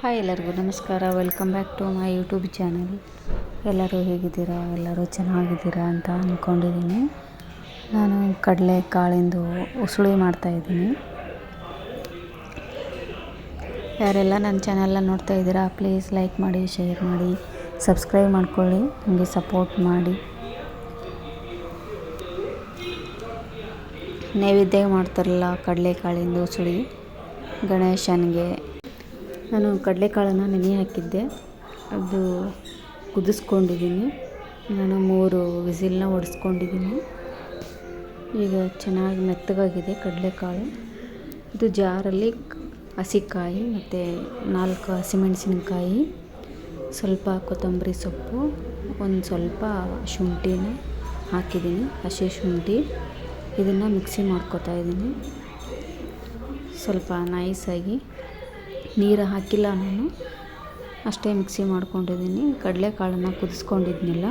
Hi ಎಲ್ಲರಿಗೂ ನಮಸ್ಕಾರ. Welcome back to my YouTube channel ಎಲ್ಲರೂ ಹೇಗಿದ್ದೀರಾ? ಎಲ್ಲರೂ ಚೆನ್ನಾಗಿದ್ದೀರಾ ಅಂತ ಅಂದ್ಕೊಂಡಿದ್ದೀನಿ ನಾನು ಕಡಲೆ ಕಾಳಿಂದು ಉಸುಳಿ ಮಾಡ್ತಾಯಿದ್ದೀನಿ ಯಾರೆಲ್ಲ ನನ್ನ ಚಾನಲ್ನ ನೋಡ್ತಾ ಇದ್ದೀರಾ ಪ್ಲೀಸ್ ಲೈಕ್ ಮಾಡಿ ಶೇರ್ ಮಾಡಿ ಸಬ್ಸ್ಕ್ರೈಬ್ ಮಾಡ್ಕೊಳ್ಳಿ ನನಗೆ ಸಪೋರ್ಟ್ ಮಾಡಿ. ನೈವೇದ್ಯ ಮಾಡ್ತಾರಲ್ಲ ಕಡಲೆಕಾಳಿಂದು ಉಸುಳಿ. ಗಣೇಶನಿಗೆ ನಾನು ಕಡಲೆಕಾಳನ್ನು ನೆನೆ ಹಾಕಿದ್ದೆ. ಅದು ಕುದಿಸ್ಕೊಂಡಿದ್ದೀನಿ. ನಾನು ಮೂರು ವಿಸಿಲನ್ನ ಹೊಡೆಸ್ಕೊಂಡಿದ್ದೀನಿ ಈಗ ಚೆನ್ನಾಗಿ ಮೆತ್ತಗಾಗಿದೆ ಕಡಲೆಕಾಳು. ಇದು ಜಾರಲ್ಲಿ ಹಸಿಕಾಯಿ ಮತ್ತು ನಾಲ್ಕು ಹಸಿಮೆಣಸಿನಕಾಯಿ, ಸ್ವಲ್ಪ ಕೊತ್ತಂಬರಿ ಸೊಪ್ಪು, ಒಂದು ಸ್ವಲ್ಪ ಶುಂಠಿನ ಹಾಕಿದ್ದೀನಿ. ಹಸಿ ಶುಂಠಿ. ಇದನ್ನು ಮಿಕ್ಸಿ ಮಾಡ್ಕೊತಾ ಇದ್ದೀನಿ. ಸ್ವಲ್ಪ ನೈಸಾಗಿ ನೀರು ಹಾಕಿಲ್ಲ ನಾನು. ಅಷ್ಟೇ ಮಿಕ್ಸಿ ಮಾಡ್ಕೊಂಡಿದ್ದೀನಿ. ಕಡಲೆಕಾಳನ್ನು ಕುದಿಸ್ಕೊಂಡಿದ್ನಿಲ್ಲ,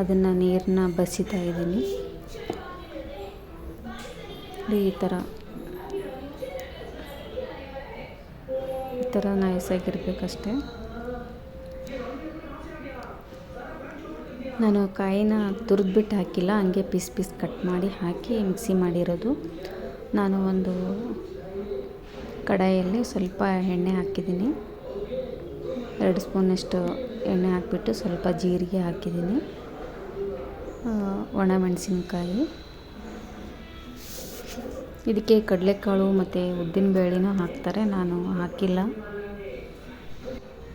ಅದನ್ನು ನೀರನ್ನ ಬಸಿತಾ ಇದ್ದೀನಿ. ಈ ಥರ ಈ ಥರ ನೈಸಾಗಿರ್ಬೇಕಷ್ಟೆ ನಾನು ಕಾಯಿನ ತುರಿದ್ಬಿಟ್ಟು ಹಾಕಿಲ್ಲ, ಹಂಗೆ ಪೀಸ್ ಪೀಸ್ ಕಟ್ ಮಾಡಿ ಹಾಕಿ ಮಿಕ್ಸಿ ಮಾಡಿರೋದು. ನಾನು ಒಂದು ಕಡಾಯಲ್ಲಿ ಸ್ವಲ್ಪ ಎಣ್ಣೆ ಹಾಕಿದ್ದೀನಿ. ಎರಡು ಸ್ಪೂನಷ್ಟು ಎಣ್ಣೆ ಹಾಕಿಬಿಟ್ಟು ಸ್ವಲ್ಪ ಜೀರಿಗೆ ಹಾಕಿದ್ದೀನಿ. ಒಣಮೆಣಸಿನ್ಕಾಯಿ. ಇದಕ್ಕೆ ಕಡಲೆಕಾಳು ಮತ್ತು ಉದ್ದಿನಬೇಳೆನೂ ಹಾಕ್ತಾರೆ. ನಾನು ಹಾಕಿಲ್ಲ.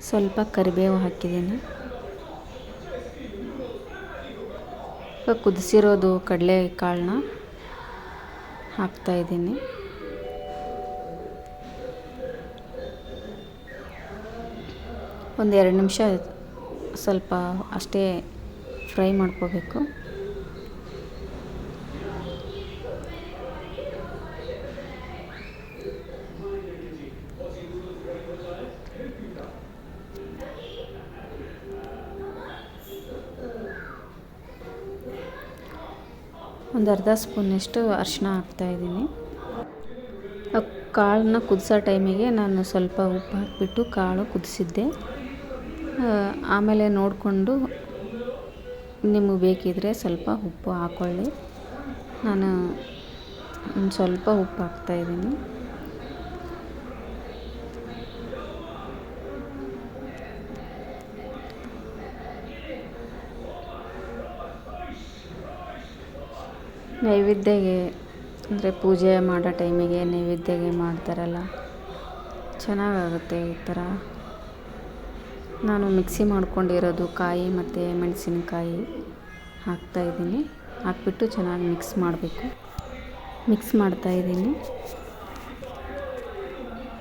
ಸ್ವಲ್ಪ ಕರಿಬೇವು ಹಾಕಿದ್ದೀನಿ. ಕುದಿಸಿರೋದು ಕಡಲೆಕಾಳನ್ನ ಹಾಕ್ತಾಯಿದ್ದೀನಿ ಒಂದು ಎರಡು ನಿಮಿಷ ಸ್ವಲ್ಪ ಅಷ್ಟೇ ಫ್ರೈ ಮಾಡ್ಕೋಬೇಕು. ಒಂದು ಅರ್ಧ ಸ್ಪೂನಷ್ಟು ಅರಿಶಿನ ಹಾಕ್ತಾಯಿದ್ದೀನಿ ಕಾಳನ್ನ ಕುದಿಸೋ ಟೈಮಿಗೆ ನಾನು ಸ್ವಲ್ಪ ಉಪ್ಪು ಹಾಕಿಬಿಟ್ಟು ಕಾಳು ಕುದಿಸಿದ್ದೆ. ಆಮೇಲೆ ನೋಡಿಕೊಂಡು ನಿಮಗೆ ಬೇಕಿದ್ದರೆ ಸ್ವಲ್ಪ ಉಪ್ಪು ಹಾಕ್ಕೊಳ್ಳಿ ನಾನು ಒಂದು ಸ್ವಲ್ಪ ಉಪ್ಪು ಹಾಕ್ತಾಯಿದ್ದೀನಿ ನೈವೇದ್ಯಗೆ ಅಂದರೆ ಪೂಜೆ ಮಾಡೋ ಟೈಮಿಗೆ ನೈವೇದ್ಯಗೆ ಮಾಡ್ತಾರಲ್ಲ, ಚೆನ್ನಾಗಾಗುತ್ತೆ ಈ ಥರ. ನಾನು ಮಿಕ್ಸಿ ಮಾಡ್ಕೊಂಡಿರೋದು ಕಾಯಿ ಮತ್ತು ಮೆಣಸಿನ್ಕಾಯಿ ಹಾಕ್ತಾಯಿದ್ದೀನಿ ಹಾಕ್ಬಿಟ್ಟು ಚೆನ್ನಾಗಿ ಮಿಕ್ಸ್ ಮಾಡಬೇಕು. ಮಿಕ್ಸ್ ಮಾಡ್ತಾಯಿದ್ದೀನಿ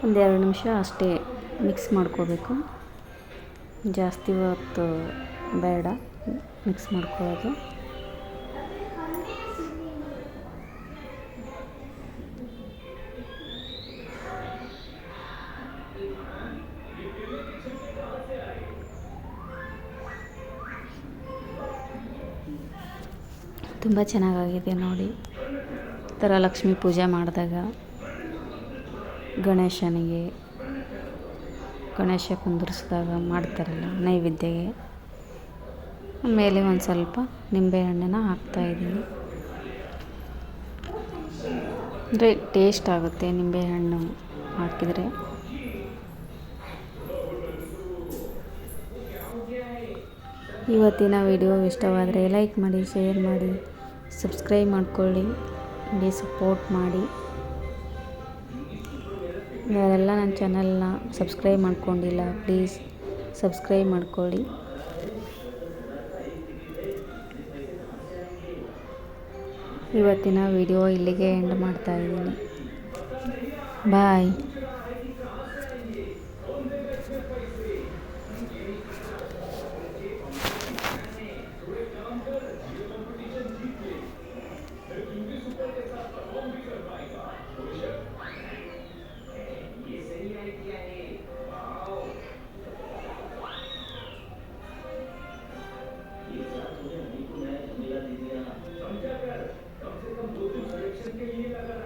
ಒಂದೆರಡು ನಿಮಿಷ ಅಷ್ಟೇ ಮಿಕ್ಸ್ ಮಾಡ್ಕೋಬೇಕು. ಜಾಸ್ತಿ ಹೊತ್ತು ಬೇಡ. ಮಿಕ್ಸ್ ಮಾಡ್ಕೊಳ್ಳೋದು. ತುಂಬ ಚೆನ್ನಾಗಾಗಿದೆ ನೋಡಿ. ಈ ಥರ ಲಕ್ಷ್ಮೀ ಪೂಜೆ ಮಾಡಿದಾಗ ಗಣೇಶನಿಗೆ ಗಣೇಶ ಕುಂದಿರ್ಸಿದಾಗ ಮಾಡ್ತಾರಲ್ಲ ನೈವೇದ್ಯಗೆ. ಮೇಲೆ ಒಂದು ಸ್ವಲ್ಪ ನಿಂಬೆಹಣ್ಣನ್ನು ಹಾಕ್ತಾಯಿದ್ದೀನಿ ಅಂದರೆ ಟೇಸ್ಟ್ ಆಗುತ್ತೆ ನಿಂಬೆಹಣ್ಣು ಹಾಕಿದರೆ. ಇವತ್ತಿನ ವಿಡಿಯೋ ಇಷ್ಟವಾದರೆ ಲೈಕ್ ಮಾಡಿ, ಶೇರ್ ಮಾಡಿ, ಸಬ್ಸ್ಕ್ರೈಬ್ ಮಾಡ್ಕೊಳ್ಳಿ, ಹಾಗೆ ಸಪೋರ್ಟ್ ಮಾಡಿ. ಯಾರೆಲ್ಲ ನನ್ನ ಚಾನಲ್ನ ಸಬ್ಸ್ಕ್ರೈಬ್ ಮಾಡ್ಕೊಂಡಿಲ್ಲ, ಪ್ಲೀಸ್ ಸಬ್ಸ್ಕ್ರೈಬ್ ಮಾಡ್ಕೊಳ್ಳಿ. ಇವತ್ತಿನ ವಿಡಿಯೋ ಇಲ್ಲಿಗೆ ಎಂಡ್ ಮಾಡ್ತಾಯಿದ್ದೀನಿ ಬಾಯ್. समझा कर कम से कम दो तीन के लिए लगा